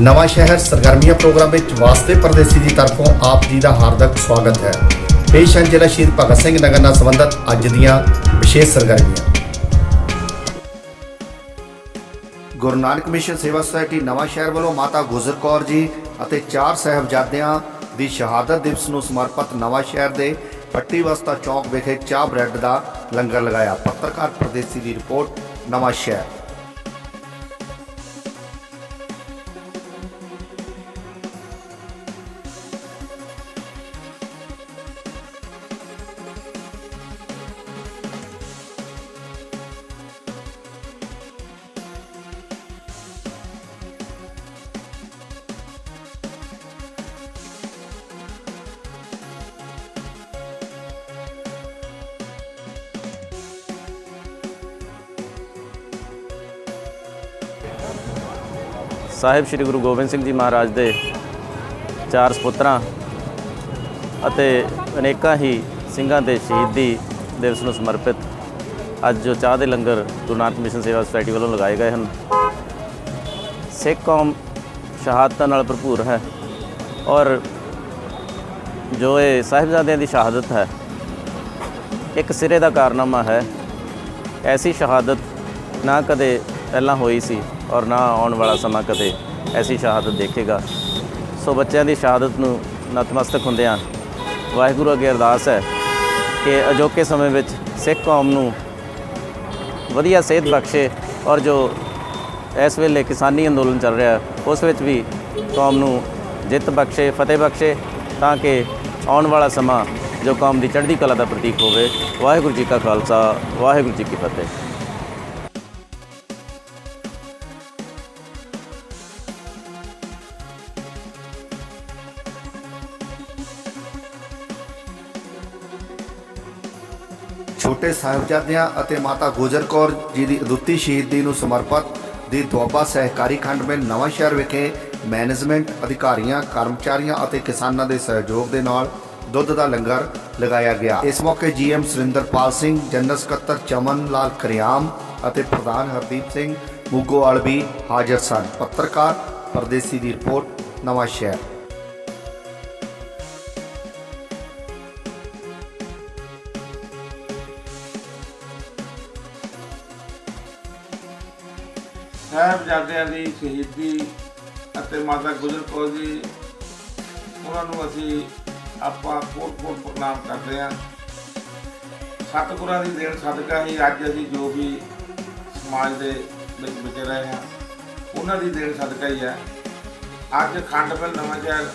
ਨਵਾਂ ਸ਼ਹਿਰ ਸਰਗਰਮੀਆਂ ਪ੍ਰੋਗਰਾਮ ਵਿੱਚ ਵਾਸਤੇ ਪਰਦੇਸੀ ਦੀ ਤਰਫੋਂ ਆਪ ਜੀ ਦਾ ਹਾਰਦਿਕ ਸਵਾਗਤ ਹੈ। ਪੇਸ਼ ਹਨ ਜ਼ਿਲ੍ਹਾ ਸ਼ਹੀਦ ਭਗਤ ਸਿੰਘ ਨਗਰ ਨਾਲ ਸੰਬੰਧਿਤ ਅੱਜ ਦੀਆਂ ਵਿਸ਼ੇਸ਼ ਸਰਗਰਮੀਆਂ। Guru Nanak mission Seva society Nawanshahr ਵੱਲੋਂ ਮਾਤਾ ਗੁਜਰ ਕੌਰ ਜੀ ਅਤੇ ਚਾਰ ਸਾਹਿਬਜ਼ਾਦਿਆਂ ਦੀ ਸ਼ਹਾਦਤ ਦਿਵਸ ਨੂੰ ਸਮਰਪਿਤ ਨਵਾਂ ਸ਼ਹਿਰ ਦੇ ਪੱਟੀ ਵਸਤਾ ਚੌਕ ਵਿਖੇ ਚਾਹ ਬ੍ਰੈਡ ਦਾ ਲੰਗਰ ਲਗਾਇਆ। ਪੱਤਰਕਾਰ ਪ੍ਰਦੇਸੀ ਦੀ ਰਿਪੋਰਟ, ਨਵਾਂ ਸ਼ਹਿਰ। ਸਾਹਿਬ ਸ੍ਰੀ ਗੁਰੂ ਗੋਬਿੰਦ ਸਿੰਘ ਜੀ ਮਹਾਰਾਜ ਦੇ ਚਾਰ ਸੁਪੁੱਤਰਾਂ ਅਤੇ ਅਨੇਕਾਂ ਹੀ ਸਿੰਘਾਂ ਦੇ ਸ਼ਹੀਦੀ ਦਿਵਸ ਨੂੰ ਸਮਰਪਿਤ ਅੱਜ ਜੋ ਚਾਹ ਦੇ ਲੰਗਰ ਗੁਰੂ ਨਾਨਕ ਮਿਸ਼ਨ ਸੇਵਾ ਸੁਸਾਇਟੀ ਵੱਲੋਂ ਲਗਾਏ ਗਏ ਹਨ, ਸਿੱਖ ਕੌਮ ਸ਼ਹਾਦਤਾਂ ਨਾਲ ਭਰਪੂਰ ਹੈ ਔਰ ਜੋ ਇਹ ਸਾਹਿਬਜ਼ਾਦਿਆਂ ਦੀ ਸ਼ਹਾਦਤ ਹੈ, ਇੱਕ ਸਿਰੇ ਦਾ ਕਾਰਨਾਮਾ ਹੈ, ਐਸੀ ਸ਼ਹਾਦਤ ਨਾ ਕਦੇ ਪਹਿਲਾਂ ਹੋਈ ਸੀ ਔਰ ਨਾ ਆਉਣ ਵਾਲਾ ਸਮਾਂ ਕਦੇ ਐਸੀ ਸ਼ਹਾਦਤ ਦੇਖੇਗਾ। ਸੋ ਬੱਚਿਆਂ ਦੀ ਸ਼ਹਾਦਤ ਨੂੰ ਨਤਮਸਤਕ ਹੁੰਦਿਆਂ ਵਾਹਿਗੁਰੂ ਅੱਗੇ ਅਰਦਾਸ ਹੈ ਕਿ ਅਜੋਕੇ ਸਮੇਂ ਵਿੱਚ ਸਿੱਖ ਕੌਮ ਨੂੰ ਵਧੀਆ ਸਿਹਤ ਬਖਸ਼ੇ ਔਰ ਜੋ ਇਸ ਵੇਲੇ ਕਿਸਾਨੀ ਅੰਦੋਲਨ ਚੱਲ ਰਿਹਾ ਉਸ ਵਿੱਚ ਵੀ ਕੌਮ ਨੂੰ ਜਿੱਤ ਬਖਸ਼ੇ, ਫਤਿਹ ਬਖਸ਼ੇ ਤਾਂ ਕਿ ਆਉਣ ਵਾਲਾ ਸਮਾਂ ਜੋ ਕੌਮ ਦੀ ਚੜ੍ਹਦੀ ਕਲਾ ਦਾ ਪ੍ਰਤੀਕ ਹੋਵੇ। ਵਾਹਿਗੁਰੂ ਜੀ ਕਾ ਖਾਲਸਾ, ਵਾਹਿਗੁਰੂ ਜੀ ਕੀ ਫਤਿਹ। ਛੋਟੇ ਸਾਹਿਬਜ਼ਾਦਿਆਂ ਅਤੇ ਮਾਤਾ ਗੁਜਰ ਕੌਰ ਜੀ ਦੀ ਅਦੁੱਤੀ ਸ਼ਹੀਦੀ ਨੂੰ ਸਮਰਪਿਤ ਦੀ ਦੁਆਬਾ ਸਹਿਕਾਰੀ ਖੰਡ ਮਿਲ ਨਵਾਂ ਸ਼ਹਿਰ ਵਿਖੇ ਮੈਨੇਜਮੈਂਟ ਅਧਿਕਾਰੀਆਂ, ਕਰਮਚਾਰੀਆਂ ਅਤੇ ਕਿਸਾਨਾਂ ਦੇ ਸਹਿਯੋਗ ਦੇ ਨਾਲ ਦੁੱਧ ਦਾ ਲੰਗਰ ਲਗਾਇਆ ਗਿਆ। ਇਸ ਮੌਕੇ ਜੀਐਮ ਸੁਰਿੰਦਰਪਾਲ ਸਿੰਘ, ਜਨਰਲ ਸਕੱਤਰ ਚਮਨ ਲਾਲ ਕਰਿਆਮ ਅਤੇ ਪ੍ਰਧਾਨ ਹਰਦੀਪ ਸਿੰਘ ਮੁੱਗੋਵਾਲ ਵੀ ਹਾਜ਼ਰ ਸਨ। ਪੱਤਰਕਾਰ ਪਰਦੇਸੀ ਦੀ ਰਿਪੋਰਟ, ਨਵਾਂ ਸ਼ਹਿਰ। ਸਾਹਿਬਜ਼ਾਦਿਆਂ ਦੀ ਸ਼ਹੀਦੀ ਅਤੇ ਮਾਤਾ ਗੁਜਰ ਕੌਰ ਜੀ, ਉਹਨਾਂ ਨੂੰ ਅਸੀਂ ਆਪਾਂ ਕੋਟ ਕੋਟ ਪ੍ਰਣਾਮ ਕਰਦੇ ਹਾਂ। ਸਤਿਗੁਰਾਂ ਦੀ ਦੇਣ ਸਦਕਾ ਹੀ ਅੱਜ ਅਸੀਂ ਜੋ ਵੀ ਸਮਾਜ ਦੇ ਵਿੱਚ ਵਿਚਰ ਰਹੇ ਹਾਂ, ਉਹਨਾਂ ਦੀ ਦੇਣ ਸਦਕਾ ਹੀ ਹੈ। ਅੱਜ ਖੰਡਪਲ ਨਵਾਂ ਸ਼ਹਿਰ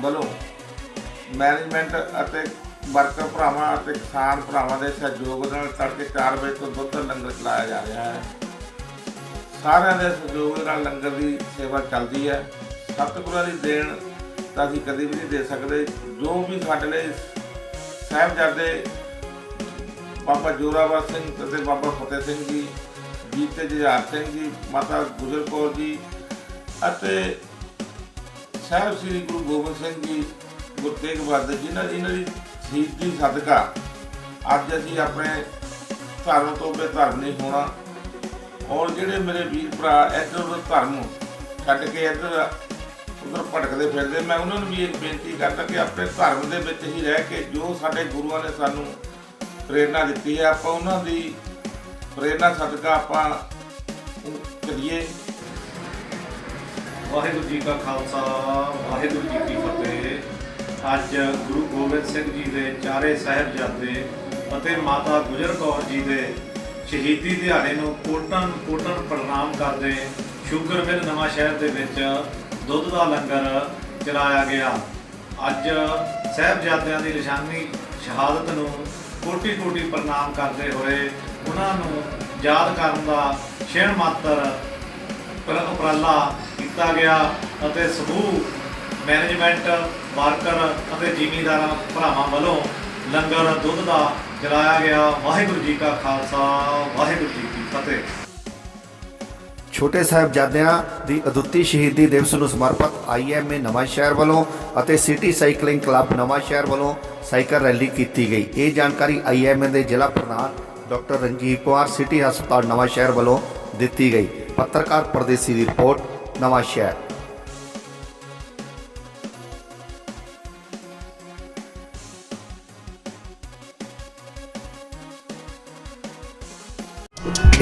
ਵੱਲੋਂ ਮੈਨੇਜਮੈਂਟ ਅਤੇ ਵਰਕਰ ਭਰਾਵਾਂ ਅਤੇ ਕਿਸਾਨ ਭਰਾਵਾਂ ਦੇ ਸਹਿਯੋਗ ਨਾਲ ਤੜਕੇ 4 ਵਜੇ ਤੋਂ ਦੁੱਧ ਲੰਗਰ ਚਲਾਇਆ ਜਾ ਰਿਹਾ ਹੈ। ਸਾਰਿਆਂ ਦੇ ਸਹਿਯੋਗ ਨਾਲ ਲੰਗਰ ਦੀ ਸੇਵਾ ਚੱਲਦੀ ਹੈ। ਸਤਿਗੁਰਾਂ ਦੀ ਦੇਣ ਤਾਂ ਅਸੀਂ ਕਦੇ ਵੀ ਨਹੀਂ ਦੇ ਸਕਦੇ। ਜੋ ਵੀ ਸਾਡੇ ਲਈ ਸਾਹਿਬਜ਼ਾਦੇ ਬਾਬਾ ਜੋਰਾਵਰ ਸਿੰਘ ਅਤੇ ਬਾਬਾ ਫਤਿਹ ਸਿੰਘ ਜੀ, ਜੀਤੇ ਜੁਝਾਰ ਸਿੰਘ ਜੀ, ਮਾਤਾ ਗੁਜਰ ਕੌਰ ਜੀ ਅਤੇ ਸਾਹਿਬ ਸ੍ਰੀ ਗੁਰੂ ਗੋਬਿੰਦ ਸਿੰਘ ਜੀ, ਗੁਰੂ ਤੇਗ ਬਹਾਦਰ ਜਿਨ੍ਹਾਂ ਨਾਲ ਇਹਨਾਂ ਦੀ ਸ਼ਹੀਦੀ ਸਦਕਾ ਅੱਜ ਅਸੀਂ ਆਪਣੇ ਧਰਮ ਤੋਂ ਬੇਧਰਮ ਨਹੀਂ ਹੋਣਾ। ਔਰ ਜਿਹੜੇ ਮੇਰੇ ਵੀਰ ਭਰਾ ਇੱਧਰ ਧਰਮ ਛੱਡ ਕੇ ਇੱਧਰ ਉਧਰ ਭਟਕਦੇ ਫਿਰਦੇ, ਮੈਂ ਉਹਨਾਂ ਨੂੰ ਵੀ ਇੱਕ ਬੇਨਤੀ ਕਰਦਾ ਕਿ ਆਪਣੇ ਧਰਮ ਦੇ ਵਿੱਚ ਹੀ ਰਹਿ ਕੇ ਜੋ ਸਾਡੇ ਗੁਰੂਆਂ ਨੇ ਸਾਨੂੰ ਪ੍ਰੇਰਣਾ ਦਿੱਤੀ ਹੈ, ਆਪਾਂ ਉਹਨਾਂ ਦੀ ਪ੍ਰੇਰਣਾ, ਸਦਕਾ ਆਪਾਂ ਕਰੀਏ। ਵਾਹਿਗੁਰੂ ਜੀ ਕਾ ਖਾਲਸਾ, ਵਾਹਿਗੁਰੂ ਜੀ ਕੀ ਫਤਿਹ। ਅੱਜ ਗੁਰੂ ਗੋਬਿੰਦ ਸਿੰਘ ਜੀ ਦੇ ਚਾਰੇ ਸਾਹਿਬਜ਼ਾਦੇ ਅਤੇ ਮਾਤਾ ਗੁਜਰ ਕੌਰ ਜੀ ਦੇ ਸ਼ਹੀਦੀ ਦਿਹਾੜੇ ਨੂੰ ਕੋਟਨ ਕੋਟਨ ਪ੍ਰਣਾਮ ਕਰਦੇ ਸ਼ੂਗਰ ਮਿਲ ਨਵਾਂ ਸ਼ਹਿਰ ਦੇ ਵਿੱਚ ਦੁੱਧ ਦਾ ਲੰਗਰ ਚਲਾਇਆ ਗਿਆ। ਅੱਜ ਸਾਹਿਬਜ਼ਾਦਿਆਂ ਦੀ ਨਿਸ਼ਾਨੀ ਸ਼ਹਾਦਤ ਨੂੰ ਕੋਟੀ ਕੋਟੀ ਪ੍ਰਣਾਮ ਕਰਦੇ ਹੋਏ ਉਹਨਾਂ ਨੂੰ ਯਾਦ ਕਰਨ ਦਾ ਛੇਣ ਮਾਤਰ ਉਪਰਾਲਾ ਕੀਤਾ ਗਿਆ ਅਤੇ ਸਮੂਹ ਮੈਨੇਜਮੈਂਟ, ਵਰਕਰ ਅਤੇ ਜ਼ਿਮੀਂਦਾਰਾਂ ਭਰਾਵਾਂ ਵੱਲੋਂ ਲੰਗਰ, ਦੁੱਧ ਦਾ ਚਲਾਇਆ ਗਿਆ। ਵਾਹਿਗੁਰੂ ਜੀ ਕਾ ਖਾਲਸਾ, ਵਾਹਿਗੁਰੂ ਜੀ ਕੀ ਫਤਿਹ। ਛੋਟੇ ਸਾਹਿਬਜ਼ਾਦਿਆਂ ਦੀ ਅਦੁੱਤੀ ਸ਼ਹੀਦੀ ਦਿਵਸ ਨੂੰ ਸਮਰਪਿਤ ਆਈਐਮਏ ਨਵਾਂ ਸ਼ਹਿਰ ਵੱਲੋਂ ਅਤੇ ਸਿਟੀ ਸਾਈਕਲਿੰਗ ਕਲੱਬ ਨਵਾਂ ਸ਼ਹਿਰ ਵੱਲੋਂ ਸਾਈਕਲ ਰੈਲੀ ਕੀਤੀ ਗਈ। ਇਹ ਜਾਣਕਾਰੀ ਆਈਐਮਏ ਦੇ ਜ਼ਿਲ੍ਹਾ ਪ੍ਰਧਾਨ ਡਾਕਟਰ ਰਣਜੀਤ ਕੁਮਾਰ ਸਿਟੀ ਹਸਪਤਾਲ ਨਵਾਂ ਸ਼ਹਿਰ ਵੱਲੋਂ ਦਿੱਤੀ ਗਈ। ਪੱਤਰਕਾਰ ਪਰਦੇਸੀ ਦੀ ਰਿਪੋਰਟ, ਨਵਾਂ ਸ਼ਹਿਰ।